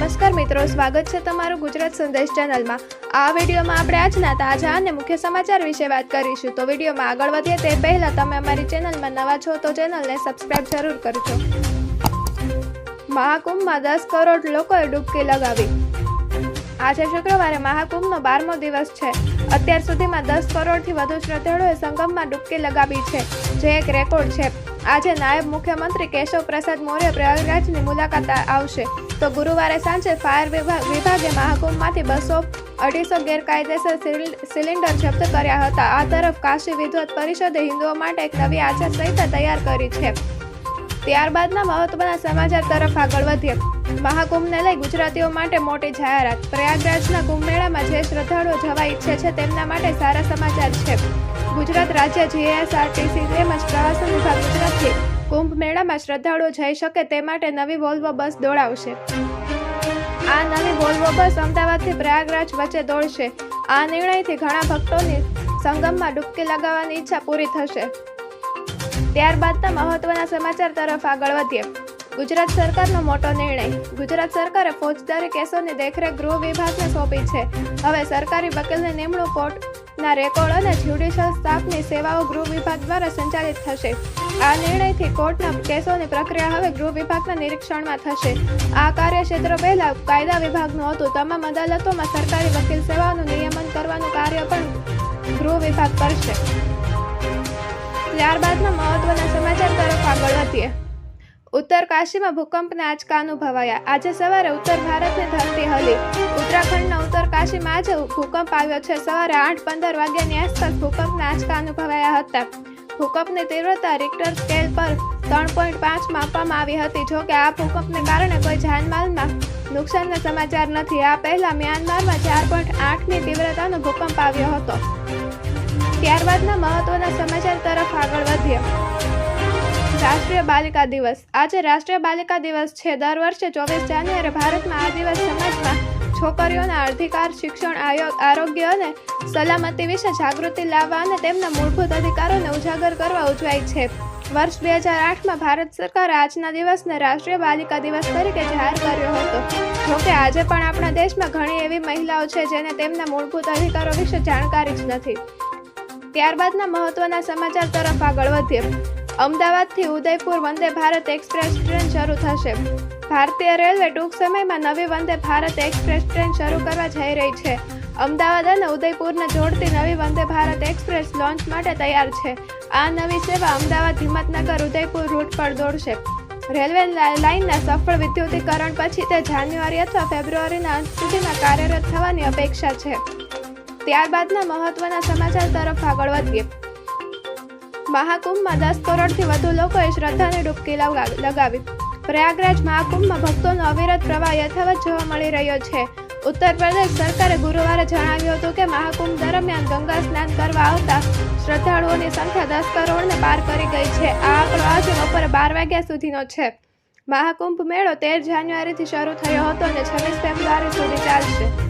નમસ્કાર મિત્રો, સ્વાગત છે તમારું ગુજરાત સંદેશ ચેનલમાં. આ વિડીયોમાં આપણે આજના તાજા અને મુખ્ય સમાચાર વિશે વાત કરીશું. તો વિડીયોમાં આગળ વધીએ તે પહેલાં તમે અમારી ચેનલમાં નવા છો તો ચેનલને સબસ્ક્રાઇબ જરૂર કરજો. મહાકુંભમાં દસ કરોડ લોકોએ ડૂબકી લગાવી. આજે શુક્રવારે મહાકુંભનો બારમો દિવસ છે. અત્યાર સુધીમાં દસ કરોડથી વધુ શ્રદ્ધાળુએ સંગમમાં ડૂબકી લગાવી છે, જે એક રેકોર્ડ છે. આજે નાયબ મુખ્યમંત્રી કેશવ પ્રસાદ મૌર્ય પ્રયાગરાજની મુલાકાત આવશે. તો ગુરુવારે સાંજે ફાયર વિભાગે મહાકુંભમાંથી બસો અઢીસો ગેરકાયદેસર સિલિન્ડર જપ્ત કર્યા હતા. આ તરફ કાશી વિદ્વત પરિષદે હિન્દુઓ માટે એક નવી આચારસંહિતા તૈયાર કરી છે. ત્યારબાદના મહત્વના સમાચાર તરફ આગળ વધીએ. મહાકુંભને લઈ ગુજરાતીઓ માટે મોટી જાહેરાત. પ્રયાગરાજના કુંભ મેળામાં જે શ્રદ્ધાળુઓ જવા ઈચ્છે છે તેમના માટે સારા સમાચાર છે. ગુજરાત રાજ્ય જીએસઆરટીસી તેમજ પ્રવાસન વિભાગ મેળામાં શ્રદ્ધાળુઓ જઈ શકે તે માટે નવી વોલ્વો બસ દોડાવશે. આ નવી વોલ્વો બસ અમદાવાદથી પ્રયાગરાજ વચ્ચે દોડશે. આ નિર્ણયથી ઘણા ભક્તોની સંગમમાં ડૂબકી લગાવવાની ઈચ્છા પૂરી થશે. ત્યારબાદના મહત્વના સમાચાર તરફ આગળ વધીએ. ગુજરાત સરકારનો મોટો નિર્ણય. ગુજરાત સરકારે ફોજદારી કેસોની દેખરેખ ગૃહ વિભાગને સોંપી છે. હવે સરકારી વકીલની નિમણૂક કોર્ટના રેકોર્ડ અને જ્યુડિશિયલ સ્ટાફની સેવાઓ ગૃહ વિભાગ દ્વારા સંચાલિત થશે. આ નિર્ણયથી કોર્ટના કેસોની પ્રક્રિયા હવે ગૃહ વિભાગના નિરીક્ષણમાં થશે. આ કાર્યક્ષેત્ર પહેલા કાયદા વિભાગનું હતું. તમામ અદાલતોમાં સરકારી વકીલ સેવાઓનું નિયમન કરવાનું કાર્ય પણ ગૃહ વિભાગ કરશે. ત્યારબાદના મહત્વના સમાચાર તરફ આગળ વધીએ. ઉત્તર કાશીમાં ભૂકંપના આંચકા અનુભવાયા આજે સવારે ઉત્તર ભારતની ધરતી હલી. ઉત્તરાખંડના ઉત્તર કાશીમાં આજે ભૂકંપ આવ્યો છે. સવારે આઠ પંદર વાગ્યાની આસપાસ ભૂકંપના આંચકા અનુભવાયા હતા. ભૂકંપની તીવ્રતા રિક્ટર સ્કેલ પર ત્રણ પોઈન્ટ પાંચ માપવામાં આવી હતી. જો કે આ ભૂકંપને કારણે કોઈ જાનમાલમાં નુકસાનના સમાચાર નથી. આ પહેલા મ્યાનમારમાં ચાર પોઈન્ટ આઠની તીવ્રતાનો ભૂકંપ આવ્યો હતો. ત્યારબાદના મહત્વના સમાચાર તરફ આગળ વધીએ. રાષ્ટ્રીય બાલિકા દિવસ. આજે રાષ્ટ્રીય બાલિકા દિવસ છે. દર વર્ષે ચોવીસ જાન્યુઆરી ભારતમાં આ દિવસ સમાજમાં છોકરીઓના અધિકાર, શિક્ષણ આયોગ આરોગ્ય અને સલામતી વિશે જાગૃતિ લાવવા અને તેમના મૂળભૂત અધિકારોને ઉજાગર કરવા ઉજવાય છે. વર્ષ બે હજાર આઠમાં ભારત સરકારે આજના દિવસને રાષ્ટ્રીય બાલિકા દિવસ તરીકે જાહેર કર્યો હતો. જોકે આજે પણ આપણા દેશમાં ઘણી એવી મહિલાઓ છે જેને તેમના મૂળભૂત અધિકારો વિશે જાણકારી જ નથી. ત્યારબાદના મહત્વના સમાચાર તરફ આગળ વધીએ. અમદાવાદથી ઉદયપુર વંદે ભારત એક્સપ્રેસ ટ્રેન શરૂ થશે. ભારતીય રેલવે ટૂંક સમયમાં નવી વંદે ભારત એક્સપ્રેસ ટ્રેન શરૂ કરવા જઈ રહી છે. અમદાવાદ અને ઉદયપુરને જોડતી નવી વંદે ભારત એક્સપ્રેસ લોન્ચ માટે તૈયાર છે. આ નવી સેવા અમદાવાદ, હિંમતનગર, ઉદયપુર રૂટ પર દોડશે. રેલવે લાઇનના સફળ વિદ્યુતીકરણ પછી તે જાન્યુઆરી અથવા ફેબ્રુઆરીના અંત સુધીમાં કાર્યરત થવાની અપેક્ષા છે. ત્યારબાદના મહત્વના સમાચાર તરફ આગળ વધીએ. મહાકુંભમાં દસ કરોડથી વધુ લોકોએ શ્રદ્ધાની ડૂબકી લગા- લગાવી. પ્રયાગરાજ મહાકુંભમાં ભક્તોનો અવિરત પ્રવાહ યથાવત જોવા મળી રહ્યો છે. ઉત્તર પ્રદેશ સરકારે ગુરુવારે જણાવ્યું હતું કે મહાકુંભ દરમિયાન ગંગા સ્નાન કરવા આવતા શ્રદ્ધાળુઓની સંખ્યા દસ કરોડને પાર કરી ગઈ છે. આ આંકડો આજે બપોરે બાર વાગ્યા સુધીનો છે. મહાકુંભ મેળો તેર જાન્યુઆરીથી શરૂ થયો હતો અને છવ્વીસ ફેબ્રુઆરી સુધી ચાલશે.